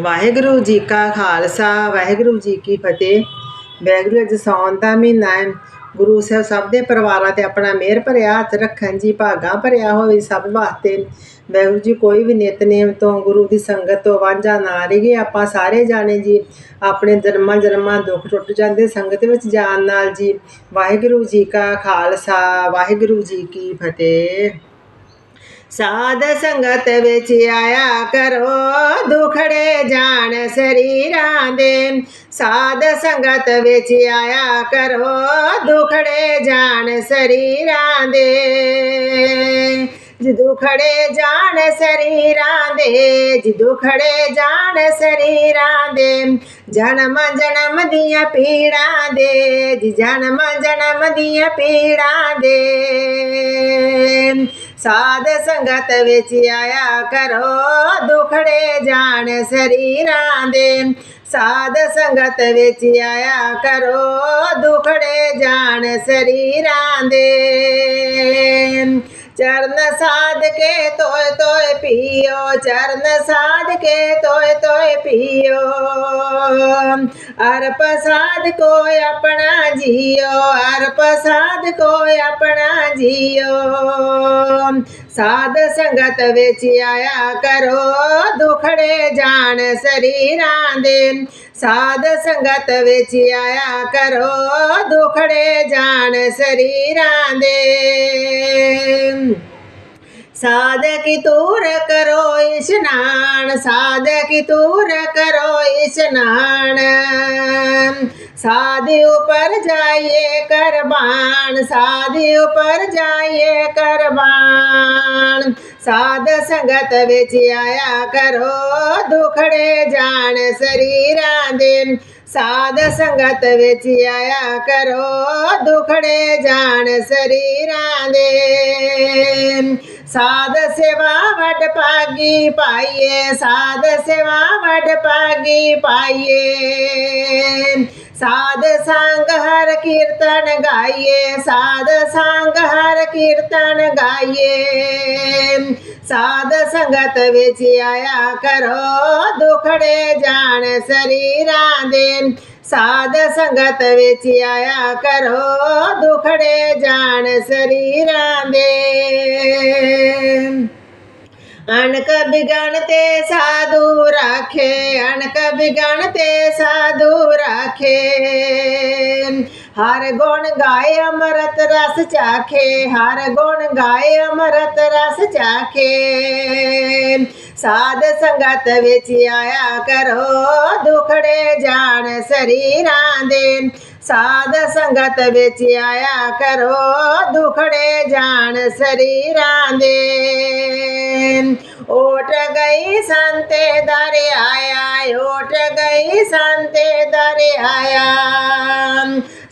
ਵਾਹਿਗੁਰੂ ਜੀ ਕਾ ਖਾਲਸਾ, ਵਾਹਿਗੁਰੂ ਜੀ ਕੀ ਫਤਿਹ। ਵਾਹਿਗੁਰੂ ਅੱਜ ਸੌਣ ਦਾ ਮਹੀਨਾ ਹੈ। ਗੁਰੂ ਸਾਹਿਬ ਸਭ ਦੇ ਪਰਿਵਾਰਾਂ ਤੇ ਆਪਣਾ ਮਿਹਰ ਭਰਿਆ, ਹੱਥ ਰੱਖਣ ਜੀ, ਭਾਗਾ ਭਰਿਆ ਹੋਵੇ ਸਭ ਵਾਸਤੇ। ਵਾਹਿਗੁਰੂ ਜੀ ਕੋਈ ਵੀ ਨਿਤਨੇਮ ਤੋਂ ਗੁਰੂ ਦੀ ਸੰਗਤ ਤੋਂ ਵਾਂਝਾ ਨਾ ਰਹੀਏ, ਆਪਾਂ ਸਾਰੇ ਜਾਣੇ ਜੀ। ਆਪਣੇ ਜਨਮਾਂ ਜਨਮਾਂ ਦੁੱਖ ਟੁੱਟ ਜਾਂਦੇ ਸੰਗਤ ਵਿੱਚ ਜਾਣ ਨਾਲ ਜੀ। ਵਾਹਿਗੁਰੂ ਜੀ ਕਾ ਖਾਲਸਾ, ਵਾਹਿਗੁਰੂ ਜੀ ਕੀ ਫਤਿਹ। साध संगत बिच आया करो, दुखड़े जान शरीरा दे। साध संगत बिच आया करो, दुखड़े जान शरीरा दे। जिदू खड़े जान शरीरा दे, जिदू खड़े जान शरीरा दे। जन्म जन्म दिया पीड़ा दे जन्म जन्म दिया पीड़ा दे। ਸਾਧ ਸੰਗਤ ਵਿੱਚ ਆਇਆ ਕਰੋ, ਦੁਖੜੇ ਜਾਣ ਸਰੀਰਾਂ ਦੇ। ਸਾਧ ਸੰਗਤ ਵਿੱਚ ਆਇਆ ਕਰੋ, ਦੁਖੜੇ ਜਾਣ ਸਰੀਰਾਂ ਦੇ। चरण साध के तोय तोय पियो, चरण साध के तोय तोय पियो। अर प्रसाद को अपना जियो अर प्रसाद को अपना जियो। साध संगत बिच आया करो, दुखड़े जान शरीर दे साध संगत बिच आया करो, दुखड़े जान शरीर दे साधकी तूर करो स्नान साधकी तूर करो स्नान शादी ऊपर जाइए करबान शादी ऊपर जाइए करबान साध संगत बिच आया करो दुखड़े जान शरीर दे साध संगत बिच आया करो दुखड़े जान शरीर दे ਸਾਧ ਸੇਵਾ ਵਡ ਪਾਗੀ ਪਾਈਏ, ਸਾਧ ਸੇਵਾ ਵਡ ਪਾਗੀ ਪਾਈਏ। ਸਾਧ ਸੰਗ ਹਰ ਕੀਰਤਨ ਗਾਈਏ, ਸਾਧ ਸੰਗ ਹਰ ਕੀਰਤਨ ਗਾਈਏ। साध संगत बिच आया करो, दुखड़े जान शरीरा देन। साध संगत बिच आया करो, दुखड़े जान शरीरा दे अनक बिगणते साधु राखे, अनक बिगणते साधु राखे। हर गुण गाय अमृत रस चाखे, हर गुण गाय अमृत रस चाखे। साध संगत विच आया करो, दुखड़े जान शरीर दे साध संगत बिच आया करो, दुखड़े जान शरीर दे ओट गई संते दर आया ओट गई संते दर आया।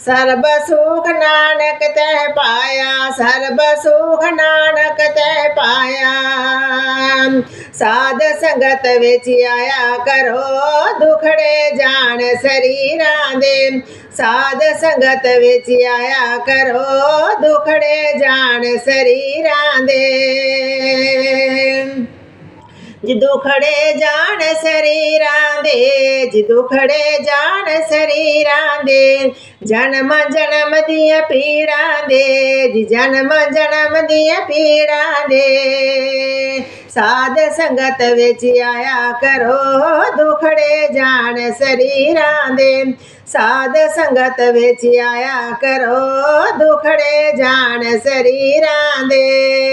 सर्व सुख नानक तह पाया सर्व सुख नानक तह पाया। साध संगत विच आया, करो दुखड़े जान शरीर दे साध संगत विच आया, करो दुखड़े जान शरीर दे ਸਰੀਰਾਂ ਦੇ ਜਿ ਖੜੇ ਜਾਣ ਸਰੀਰਾਂ ਦੇ ਜਿ ਖੜੇ ਜਾਣ ਸਰੀਰਾਂ ਦੇ ਜਨਮ ਜਨਮ ਦੀਆਂ ਪੀੜਾਂ ਦੇ ਜੀ ਜਨਮ ਜਨਮ ਦੀਆਂ ਪੀੜਾਂ ਦੇ ਸਾਧ ਸੰਗਤ ਵਿੱਚ ਆਇਆ ਕਰੋ ਦੁਖੜੇ ਜਾਣ ਸਰੀਰਾਂ ਦੇ ਸਾਧ ਸੰਗਤ ਵਿੱਚ ਆਇਆ ਕਰੋ ਦੁਖੜੇ ਜਾਣ ਸਰੀਰਾਂ ਦੇ